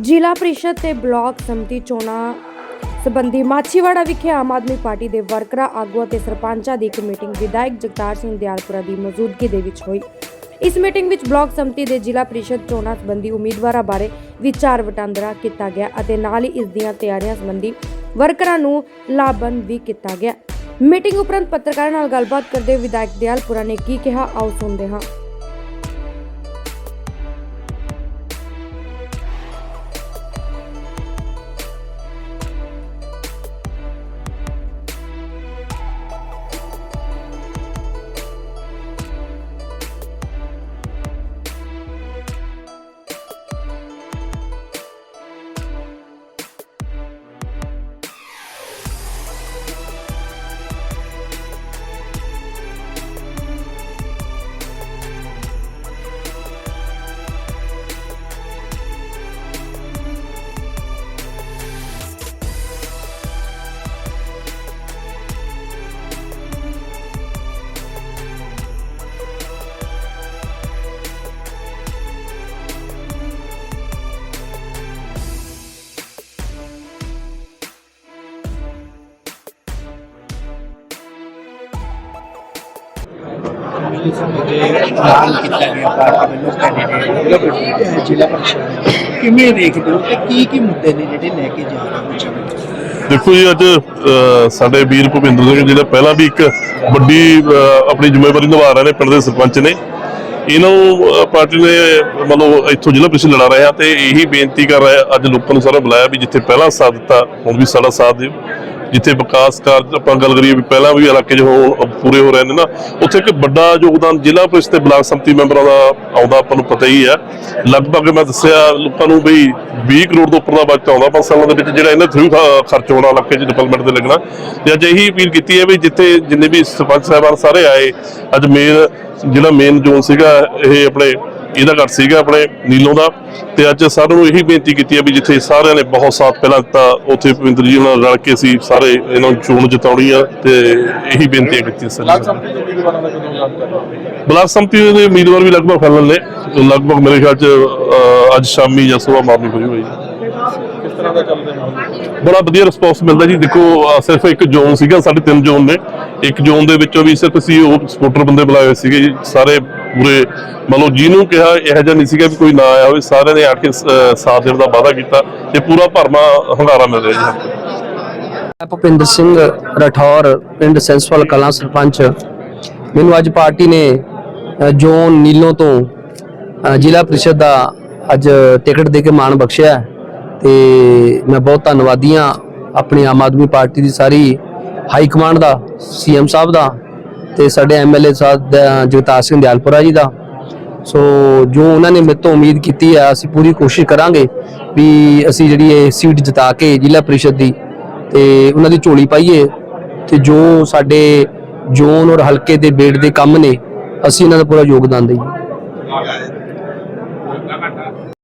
ਜ਼ਿਲ੍ਹਾ ਪ੍ਰੀਸ਼ਦ ਤੇ ਬਲਾਕ ਸੰਮਤੀ ਚੋਣਾਂ ਸਬੰਧੀ ਮਾਛੀਵਾੜਾ ਵਿਖੇ ਆਮ ਆਦਮੀ ਪਾਰਟੀ ਦੇ ਵਰਕਰਾਂ, ਆਗੂਆਂ ਤੇ ਸਰਪੰਚਾਂ ਦੀ ਇੱਕ ਮੀਟਿੰਗ ਵਿਧਾਇਕ ਜਗਤਾਰ ਸਿੰਘ ਦਿਆਲਪੁਰਾ ਦੀ ਮੌਜੂਦਗੀ ਦੇ ਵਿੱਚ ਹੋਈ। ਇਸ ਮੀਟਿੰਗ ਵਿੱਚ ਬਲਾਕ ਸੰਮਤੀ ਦੇ ਜ਼ਿਲ੍ਹਾ ਪ੍ਰੀਸ਼ਦ ਚੋਣਾਂ ਸੰਬੰਧੀ ਉਮੀਦਵਾਰਾਂ ਬਾਰੇ ਵਿਚਾਰ ਵਟਾਂਦਰਾ ਕੀਤਾ ਗਿਆ ਅਤੇ ਨਾਲ ਹੀ ਇਸ ਦੀਆਂ ਤਿਆਰੀਆਂ ਸੰਬੰਧੀ ਵਰਕਰਾਂ ਨੂੰ ਲਾਭਬੰਦ ਵੀ ਕੀਤਾ ਗਿਆ। ਮੀਟਿੰਗ ਉਪਰੰਤ ਪੱਤਰਕਾਰਾਂ ਨਾਲ ਗੱਲਬਾਤ ਕਰਦੇ ਵਿਧਾਇਕ ਦਿਆਲਪੁਰਾ ਨੇ ਕੀ ਕਿਹਾ, ਆਓ ਸੁਣਦੇ ਹਾਂ। ਜੇ ਐਲਾਨ ਕੀਤਾ ਗਿਆ ਪਾਰਟੀ ਵੱਲੋਂ ਕੈਂਡੀਡੇਟ ਜ਼ਿਲ੍ਹਾ ਪਰਿਸ਼ਦ ਕਿਵੇਂ ਦੇਖਦੇ ਹੋ ਤੇ ਕੀ ਕੀ ਮੁੱਦੇ ਨੇ ਜਿਹੜੇ ਲੈ ਕੇ ਜਾ ਰਹੇ ਹੋ ਦੇਖੋ ਜੀ ਅੱਜ ਅ, ਸਾਡੇ ਵੀਰ ਭੁਪਿੰਦਰ ਸਿੰਘ ਜਿਹੜਾ ਪਹਿਲਾਂ ਵੀ ਇੱਕ ਵੱਡੀ ਅ, ਆਪਣੀ ਜ਼ਿੰਮੇਵਾਰੀ ਨਿਭਾ ਰਹੇ ਨੇ ਪਿੰਡ ਦੇ ਸਰਪੰਚ ਨੇ। ਇਹਨਾਂ ਨੂੰ ਅ, ਪਾਰਟੀ ਨੇ ਮਤਲਬ ਇੱਥੋਂ ਜ਼ਿਲ੍ਹਾ ਪ੍ਰੀਸ਼ਦ ਲੜਾ ਰਿਹਾ ਤੇ ਇਹੀ ਬੇਨਤੀ ਕਰ ਰਿਹਾ ਅੱਜ ਲੋਕਾਂ ਨੂੰ ਸਾਰਾ ਬੁਲਾਇਆ ਵੀ ਜਿੱਥੇ ਪਹਿਲਾਂ ਸਾਥ ਦਿੱਤਾ ਹੁਣ ਵੀ ਸਾਡਾ ਸਾਥ ਦਿਓ। ਜਿੱਥੇ ਵਿਕਾਸ ਕਾਰਜ ਆਪਾਂ ਗੱਲ ਕਰੀਏ ਵੀ ਪਹਿਲਾਂ ਵੀ ਇਲਾਕੇ 'ਚ ਹੋ, ਪੂਰੇ ਹੋ ਰਹੇ ਨੇ ਨਾ, ਉੱਥੇ ਇੱਕ ਵੱਡਾ ਯੋਗਦਾਨ ਜ਼ਿਲ੍ਹਾ ਪੁਲਿਸ ਤੇ ਬਲਾਕ ਸੰਮਤੀ ਮੈਂਬਰਾਂ ਦਾ ਆਉਂਦਾ ਆਪਾਂ ਨੂੰ ਪਤਾ ਹੀ ਹੈ। ਲਗਭਗ ਮੈਂ ਦੱਸਿਆ ਲੋਕਾਂ ਨੂੰ ਵੀ 20 ਕਰੋੜ ਤੋਂ ਉੱਪਰ ਦਾ ਬਜਟ ਆਉਂਦਾ, ਪੰਜ ਸਾਲਾਂ ਦੇ ਵਿੱਚ ਜਿਹੜਾ ਇਹਨਾਂ ਥਰੂ ਖਰਚ ਹੋਣਾ ਇਲਾਕੇ 'ਚ ਡਿਵੈਲਪਮੈਂਟ ਤੇ ਲੱਗਣਾ। ਤੇ ਅੱਜ ਇਹੀ ਅਪੀਲ ਕੀਤੀ ਹੈ ਵੀ ਜਿੱਥੇ ਜਿੰਨੇ ਵੀ ਸਰਪੰਚ ਸਾਹਿਬਾਨ ਸਾਰੇ ਆਏ, ਅੱਜ ਮੇਨ ਜਿਹੜਾ ਮੇਨ ਜ਼ੋਨ ਸੀਗਾ, ਇਹ ਆਪਣੇ ਇਹਦਾ ਘੱਟ ਸੀਗਾ ਆਪਣੇ ਨੀਲੋਂ ਦਾ। ਤੇ ਅੱਜ ਸਾਰਿਆਂ ਨੂੰ ਇਹੀ ਬੇਨਤੀ ਕੀਤੀ ਹੈ ਵੀ ਜਿੱਥੇ ਸਾਰਿਆਂ ਨੇ ਬਹੁਤ ਸਾਥ ਪਹਿਲਾਂ ਦਿੱਤਾ ਉੱਥੇ ਭਵਿੰਦਰ ਜੀ ਨਾਲ ਰਲ ਕੇ ਅਸੀਂ ਸਾਰੇ ਇਹਨਾਂ ਨੂੰ ਚੋਣ ਜਿਤਾਉਣੀ ਆ ਤੇ ਇਹੀ ਬੇਨਤੀ ਕੀਤੀ ਸਰ। ਬਲਾਕ ਸੰਮਤੀ ਦੇ ਉਮੀਦਵਾਰ ਵੀ ਲਗਭਗ ਫੈਲਣ ਨੇ। ਲਗਭਗ ਮੇਰੇ ਖਿਆਲ ਚ ਅੱਜ ਸ਼ਾਮੀ ਜਾਂ ਸਵੇਰ ਮਾਰਨੀ ਬੜਾ ਵਧੀਆ ਰਿਸਪੌਂਸ ਮਿਲਦਾ ਜੀ। ਦੇਖੋ ਸਿਰਫ ਇੱਕ ਜ਼ੋਨ ਸੀਗਾ ਸਾਡੇ ਤਿੰਨ ਜ਼ੋਨ ਨੇ। ਇੱਕ ਜ਼ੋਨ ਦੇ ਵਿੱਚੋਂ ਵੀ ਸਿਰਫ ਅਸੀਂ ਉਹ ਸਪੋਰਟਰ ਬੰਦੇ ਬੁਲਾਏ ਹੋਏ ਸੀਗੇ ਜੀ। ਸਾਰੇ ਪੂਰੇ ਮਤਲਬ ਜਿਹਨੂੰ ਕਿਹਾ ਇਹੋ ਜਿਹਾ ਨਹੀਂ ਸੀਗਾ ਵੀ ਕੋਈ ਨਾ ਆਇਆ ਹੋਵੇ ਸਾਰਿਆਂ ਨੇ ਆ ਕੇ ਸਾਥ ਦੇਣ ਦਾ ਵਾਅਦਾ ਕੀਤਾ ਤੇ ਪੂਰਾ ਭਰਮਾ ਹੰਗਾਰਾ ਮਿਲ ਰਿਹਾ ਜੀ। ਭੁਪਿੰਦਰ ਸਿੰਘ ਰਠੌਰ ਪਿੰਡ ਸੈਂਸਵਾਲ ਕਲਾਂ ਸਰਪੰਚ। ਮੈਨੂੰ ਅੱਜ ਪਾਰਟੀ ਨੇ ਜੋਨ ਨੀਲੋਂ ਤੋਂ ਜ਼ਿਲ੍ਹਾ ਪ੍ਰੀਸ਼ਦ ਦਾ ਅੱਜ ਟਿਕਟ ਦੇ ਕੇ ਮਾਣ ਬਖਸ਼ਿਆ ਹੈ। ਤੇ ਮੈਂ ਬਹੁਤ ਧੰਨਵਾਦੀ ਹਾਂ ਆਪਣੀ ਆਮ ਆਦਮੀ ਪਾਰਟੀ ਦੀ ਸਾਰੀ ਹਾਈ ਕਮਾਂਡ ਦਾ, ਸੀਐਮ ਸਾਹਿਬ ਦਾ ਤੇ ਸਾਡੇ ਐਮਐਲਏ ਸਾਹਿਬ ਜਗਤਾਰ ਸਿੰਘ ਦਿਆਲਪੁਰਾ ਜੀ ਦਾ। ਸੋ ਜੋ ਉਹਨਾਂ ਨੇ ਮੇਰੇ ਤੋਂ ਉਮੀਦ ਕੀਤੀ ਹੈ ਅਸੀਂ ਪੂਰੀ ਕੋਸ਼ਿਸ਼ ਕਰਾਂਗੇ ਵੀ ਅਸੀਂ ਜਿਹੜੀ ਇਹ ਸੀਟ ਜਿਤਾ ਕੇ ਜ਼ਿਲ੍ਹਾ ਪ੍ਰੀਸ਼ਦ ਦੀ ਤੇ ਉਹਨਾਂ ਦੀ ਝੋਲੀ ਪਾਈਏ ਤੇ ਜੋ ਸਾਡੇ ਜ਼ੋਨ ਔਰ ਹਲਕੇ ਦੇ ਬੇੜ ਦੇ ਕੰਮ ਨੇ, ਅਸੀਂ ਇਹਨਾਂ ਦਾ ਪੂਰਾ ਯੋਗਦਾਨ ਦਈਏ।